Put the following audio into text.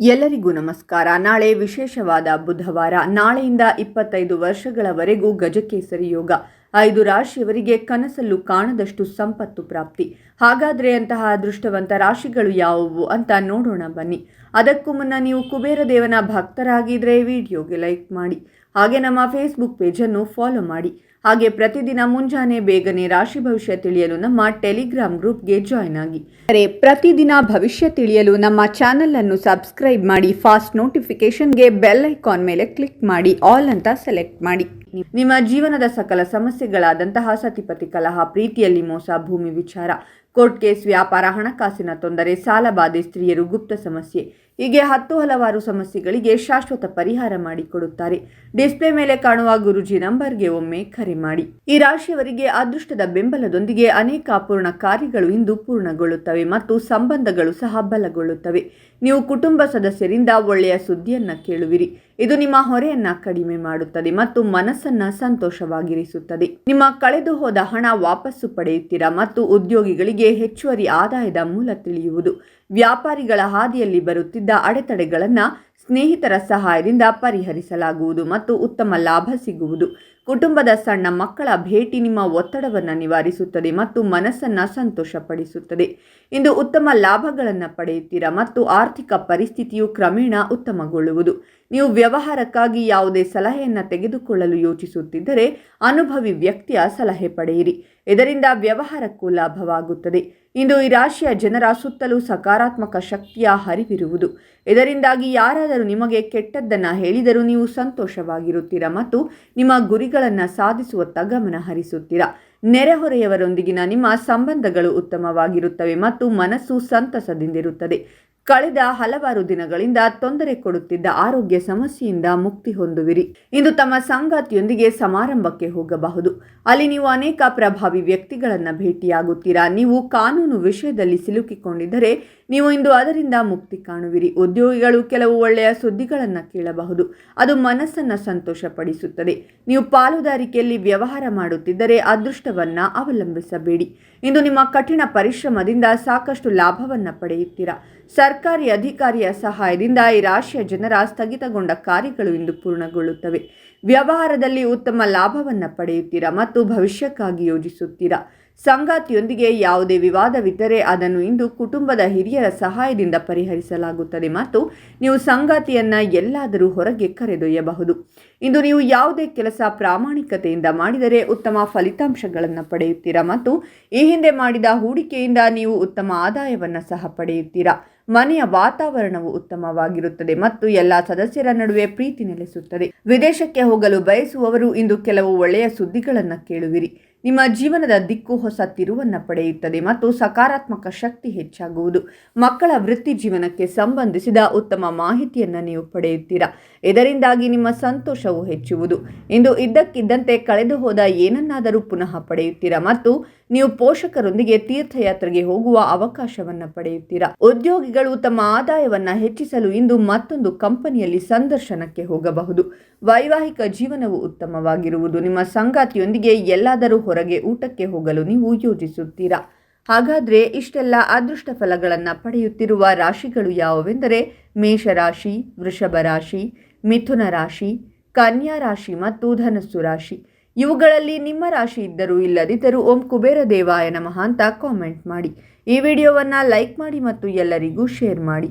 ಎಲ್ಲರಿಗೂ ನಮಸ್ಕಾರ. ನಾಳೆ ವಿಶೇಷವಾದ ಬುಧವಾರ, ನಾಳೆಯಿಂದ ಇಪ್ಪತ್ತೈದು ವರ್ಷಗಳವರೆಗೂ ಗಜಕೇಸರಿ ಯೋಗ. ಐದು ರಾಶಿಯವರಿಗೆ ಕನಸಲ್ಲೂ ಕಾಣದಷ್ಟು ಸಂಪತ್ತು ಪ್ರಾಪ್ತಿ. ಹಾಗಾದರೆ ಅಂತಹ ಅದೃಷ್ಟವಂತ ರಾಶಿಗಳು ಯಾವುವು ಅಂತ ನೋಡೋಣ ಬನ್ನಿ. ಅದಕ್ಕೂ ಮುನ್ನ ನೀವು ಕುಬೇರ ದೇವನ ಭಕ್ತರಾಗಿದ್ದರೆ ವಿಡಿಯೋಗೆ ಲೈಕ್ ಮಾಡಿ. ಹಾಗೆ ನಮ್ಮ ಫೇಸ್ಬುಕ್ ಪೇಜನ್ನು ಫಾಲೋ ಮಾಡಿ. ಹಾಗೆ ಪ್ರತಿದಿನ ಮುಂಜಾನೆ ಬೇಗನೆ ರಾಶಿ ಭವಿಷ್ಯ ತಿಳಿಯಲು ನಮ್ಮ ಟೆಲಿಗ್ರಾಮ್ ಗ್ರೂಪ್ಗೆ ಜಾಯ್ನ್ ಆಗಿ. ಅರೆ ಪ್ರತಿದಿನ ಭವಿಷ್ಯ ತಿಳಿಯಲು ನಮ್ಮ ಚಾನೆಲ್ ಅನ್ನು ಸಬ್ಸ್ಕ್ರೈಬ್ ಮಾಡಿ, ಫಾಸ್ಟ್ ನೋಟಿಫಿಕೇಶನ್ಗೆ ಬೆಲ್ ಐಕಾನ್ ಮೇಲೆ ಕ್ಲಿಕ್ ಮಾಡಿ, ಆಲ್ ಅಂತ ಸೆಲೆಕ್ಟ್ ಮಾಡಿ. ನಿಮ್ಮ ಜೀವನದ ಸಕಲ ಸಮಸ್ಯೆಗಳಾದಂತಹ ಸತಿಪತಿ ಕಲಹ, ಪ್ರೀತಿಯಲ್ಲಿ ಮೋಸ, ಭೂಮಿ ವಿಚಾರ, ಕೋರ್ಟ್ ಕೇಸ್, ವ್ಯಾಪಾರ, ಹಣಕಾಸಿನ ತೊಂದರೆ ಸಾಲಬಾಧೆ ಸ್ತ್ರೀಯರು ಗುಪ್ತ ಸಮಸ್ಯೆ. ಹೀಗೆ ಹತ್ತು ಹಲವಾರು ಸಮಸ್ಯೆಗಳಿಗೆ ಶಾಶ್ವತ ಪರಿಹಾರ ಮಾಡಿಕೊಡುತ್ತಾರೆ. ಡಿಸ್ಪ್ಲೇ ಮೇಲೆ ಕಾಣುವ ಗುರುಜಿ ನಂಬರ್ಗೆ ಒಮ್ಮೆ ಕರೆ ಮಾಡಿ. ಈ ರಾಶಿಯವರಿಗೆ ಅದೃಷ್ಟದ ಬೆಂಬಲದೊಂದಿಗೆ ಅನೇಕ ಅಪೂರ್ಣ ಕಾರ್ಯಗಳು ಇಂದು ಪೂರ್ಣಗೊಳ್ಳುತ್ತವೆ ಮತ್ತು ಸಂಬಂಧಗಳು ಸಹ ಬಲಗೊಳ್ಳುತ್ತವೆ. ನೀವು ಕುಟುಂಬ ಸದಸ್ಯರಿಂದ ಒಳ್ಳೆಯ ಸುದ್ದಿಯನ್ನ ಕೇಳುವಿರಿ. ಇದು ನಿಮ್ಮ ಹೊರೆಯನ್ನ ಕಡಿಮೆ ಮಾಡುತ್ತದೆ ಮತ್ತು ಮನಸ್ಸನ್ನ ಸಂತೋಷವಾಗಿರಿಸುತ್ತದೆ. ನಿಮ್ಮ ಕಳೆದು ಹೋದ ಹಣ ವಾಪಸ್ಸು ಪಡೆಯುತ್ತೀರಾ ಮತ್ತು ಉದ್ಯೋಗಿಗಳಿಗೆ ಹೆಚ್ಚುವರಿ ಆದಾಯದ ಮೂಲ ತಿಳಿಯುವುದು. ವ್ಯಾಪಾರಿಗಳ ಹಾದಿಯಲ್ಲಿ ಬರುತ್ತಿದ್ದ ಅಡೆತಡೆಗಳನ್ನು ಸ್ನೇಹಿತರ ಸಹಾಯದಿಂದ ಪರಿಹರಿಸಲಾಗುವುದು ಮತ್ತು ಉತ್ತಮ ಲಾಭ ಸಿಗುವುದು. ಕುಟುಂಬದ ಸಣ್ಣ ಮಕ್ಕಳ ಭೇಟಿ ನಿಮ್ಮ ಒತ್ತಡವನ್ನು ನಿವಾರಿಸುತ್ತದೆ ಮತ್ತು ಮನಸ್ಸನ್ನು ಸಂತೋಷಪಡಿಸುತ್ತದೆ. ಇಂದು ಉತ್ತಮ ಲಾಭಗಳನ್ನು ಪಡೆಯುತ್ತೀರಾ ಮತ್ತು ಆರ್ಥಿಕ ಪರಿಸ್ಥಿತಿಯು ಕ್ರಮೇಣ ಉತ್ತಮಗೊಳ್ಳುವುದು. ನೀವು ವ್ಯವಹಾರಕ್ಕಾಗಿ ಯಾವುದೇ ಸಲಹೆಯನ್ನು ತೆಗೆದುಕೊಳ್ಳಲು ಯೋಚಿಸುತ್ತಿದ್ದರೆ ಅನುಭವಿ ವ್ಯಕ್ತಿಯ ಸಲಹೆ ಪಡೆಯಿರಿ. ಇದರಿಂದ ವ್ಯವಹಾರಕ್ಕೂ ಲಾಭವಾಗುತ್ತದೆ. ಇಂದು ಈ ರಾಶಿಯ ಜನರ ಸುತ್ತಲೂ ಸಕಾರಾತ್ಮಕ ಶಕ್ತಿಯ ಹರಿವಿರುವುದು. ಇದರಿಂದಾಗಿ ಯಾರಾದರೂ ನಿಮಗೆ ಕೆಟ್ಟದ್ದನ್ನು ಹೇಳಿದರೂ ನೀವು ಸಂತೋಷವಾಗಿರುತ್ತೀರಾ ಮತ್ತು ನಿಮ್ಮ ಗುರಿಗಳನ್ನು ಸಾಧಿಸುವತ್ತ ಗಮನ ಹರಿಸುತ್ತೀರಾ. ನೆರೆಹೊರೆಯವರೊಂದಿಗಿನ ನಿಮ್ಮ ಸಂಬಂಧಗಳು ಉತ್ತಮವಾಗಿರುತ್ತವೆ ಮತ್ತು ಮನಸ್ಸು ಸಂತಸದಿಂದಿರುತ್ತದೆ. ಕಳೆದ ಹಲವಾರು ದಿನಗಳಿಂದ ತೊಂದರೆ ಕೊಡುತ್ತಿದ್ದ ಆರೋಗ್ಯ ಸಮಸ್ಯೆಯಿಂದ ಮುಕ್ತಿ ಹೊಂದುವಿರಿ. ಇಂದು ತಮ್ಮ ಸಂಗಾತಿಯೊಂದಿಗೆ ಸಮಾರಂಭಕ್ಕೆ ಹೋಗಬಹುದು. ಅಲ್ಲಿ ನೀವು ಅನೇಕ ಪ್ರಭಾವಿ ವ್ಯಕ್ತಿಗಳನ್ನು ಭೇಟಿಯಾಗುತ್ತೀರಾ? ನೀವು ಕಾನೂನು ವಿಷಯದಲ್ಲಿ ಸಿಲುಕಿಕೊಂಡಿದ್ದರೆ ನೀವು ಇಂದು ಅದರಿಂದ ಮುಕ್ತಿ ಕಾಣುವಿರಿ. ಉದ್ಯೋಗಿಗಳು ಕೆಲವು ಒಳ್ಳೆಯ ಸುದ್ದಿಗಳನ್ನು ಕೇಳಬಹುದು. ಅದು ಮನಸ್ಸನ್ನು ಸಂತೋಷಪಡಿಸುತ್ತದೆ. ನೀವು ಪಾಲುದಾರಿಕೆಯಲ್ಲಿ ವ್ಯವಹಾರ ಮಾಡುತ್ತಿದ್ದರೆ ಅದೃಷ್ಟವನ್ನು ಅವಲಂಬಿಸಬೇಡಿ. ಇಂದು ನಿಮ್ಮ ಕಠಿಣ ಪರಿಶ್ರಮದಿಂದ ಸಾಕಷ್ಟು ಲಾಭವನ್ನು ಪಡೆಯುತ್ತೀರಾ? ಸರ್ಕಾರಿ ಅಧಿಕಾರಿಯ ಸಹಾಯದಿಂದ ಈ ರಾಶಿಯ ಜನರ ಸ್ಥಗಿತಗೊಂಡ ಕಾರ್ಯಗಳು ಇಂದು ಪೂರ್ಣಗೊಳ್ಳುತ್ತವೆ. ವ್ಯವಹಾರದಲ್ಲಿ ಉತ್ತಮ ಲಾಭವನ್ನು ಪಡೆಯುತ್ತೀರಾ ಮತ್ತು ಭವಿಷ್ಯಕ್ಕಾಗಿ ಯೋಜಿಸುತ್ತೀರಾ? ಸಂಗಾತಿಯೊಂದಿಗೆ ಯಾವುದೇ ವಿವಾದವಿದ್ದರೆ ಅದನ್ನು ಇಂದು ಕುಟುಂಬದ ಹಿರಿಯರ ಸಹಾಯದಿಂದ ಪರಿಹರಿಸಲಾಗುತ್ತದೆ ಮತ್ತು ನೀವು ಸಂಗಾತಿಯನ್ನು ಎಲ್ಲಾದರೂ ಹೊರಗೆ ಕರೆದೊಯ್ಯಬಹುದು. ಇಂದು ನೀವು ಯಾವುದೇ ಕೆಲಸ ಪ್ರಾಮಾಣಿಕತೆಯಿಂದ ಮಾಡಿದರೆ ಉತ್ತಮ ಫಲಿತಾಂಶಗಳನ್ನು ಪಡೆಯುತ್ತೀರಾ ಮತ್ತು ಈ ಹಿಂದೆ ಮಾಡಿದ ಹೂಡಿಕೆಯಿಂದ ನೀವು ಉತ್ತಮ ಆದಾಯವನ್ನು ಸಹ ಪಡೆಯುತ್ತೀರಾ? ಮನೆಯ ವಾತಾವರಣವು ಉತ್ತಮವಾಗಿರುತ್ತದೆ ಮತ್ತು ಎಲ್ಲ ಸದಸ್ಯರ ನಡುವೆ ಪ್ರೀತಿ ನೆಲೆಸುತ್ತದೆ. ವಿದೇಶಕ್ಕೆ ಹೋಗಲು ಬಯಸುವವರು ಇಂದು ಕೆಲವು ಒಳ್ಳೆಯ ಸುದ್ದಿಗಳನ್ನು ಕೇಳುವಿರಿ. ನಿಮ್ಮ ಜೀವನದ ದಿಕ್ಕು ಹೊಸ ತಿರುವನ್ನು ಪಡೆಯುತ್ತದೆ ಮತ್ತು ಸಕಾರಾತ್ಮಕ ಶಕ್ತಿ ಹೆಚ್ಚಾಗುವುದು. ಮಕ್ಕಳ ವೃತ್ತಿ ಜೀವನಕ್ಕೆ ಸಂಬಂಧಿಸಿದ ಉತ್ತಮ ಮಾಹಿತಿಯನ್ನು ನೀವು ಪಡೆಯುತ್ತೀರಾ? ಇದರಿಂದಾಗಿ ನಿಮ್ಮ ಸಂತೋಷವು ಹೆಚ್ಚುವುದು. ಇಂದು ಇದ್ದಕ್ಕಿದ್ದಂತೆ ಕಳೆದು ಹೋದ ಏನನ್ನಾದರೂ ಪುನಃ ಪಡೆಯುತ್ತೀರಾ ಮತ್ತು ನೀವು ಪೋಷಕರೊಂದಿಗೆ ತೀರ್ಥಯಾತ್ರೆಗೆ ಹೋಗುವ ಅವಕಾಶವನ್ನು ಪಡೆಯುತ್ತೀರಾ? ಉದ್ಯೋಗಿಗಳು ತಮ್ಮ ಆದಾಯವನ್ನು ಹೆಚ್ಚಿಸಲು ಇಂದು ಮತ್ತೊಂದು ಕಂಪನಿಯಲ್ಲಿ ಸಂದರ್ಶನಕ್ಕೆ ಹೋಗಬಹುದು. ವೈವಾಹಿಕ ಜೀವನವು ಉತ್ತಮವಾಗಿರುವುದು ನಿಮ್ಮ ಸಂಗಾತಿಯೊಂದಿಗೆ ಎಲ್ಲಾದರೂ ಹೊರಗೆ ಊಟಕ್ಕೆ ಹೋಗಲು ನೀವು ಯೋಜಿಸುತ್ತೀರಾ? ಹಾಗಾದರೆ ಇಷ್ಟೆಲ್ಲ ಅದೃಷ್ಟ ಫಲಗಳನ್ನು ಪಡೆಯುತ್ತಿರುವ ರಾಶಿಗಳು ಯಾವುವೆಂದರೆ ಮೇಷರಾಶಿ ವೃಷಭ ರಾಶಿ ಮಿಥುನ ರಾಶಿ, ಕನ್ಯಾ ರಾಶಿ ಮತ್ತು ಧನಸ್ಸು ರಾಶಿ. ಇವುಗಳಲ್ಲಿ ನಿಮ್ಮ ರಾಶಿ ಇದ್ದರೂ ಇಲ್ಲದಿದ್ದರೂ ಓಂ ಕುಬೇರ ದೇವಾಯ ನಮಃ ಕಾಮೆಂಟ್ ಮಾಡಿ. ಈ ವಿಡಿಯೋವನ್ನು ಲೈಕ್ ಮಾಡಿ ಮತ್ತು ಎಲ್ಲರಿಗೂ ಶೇರ್ ಮಾಡಿ.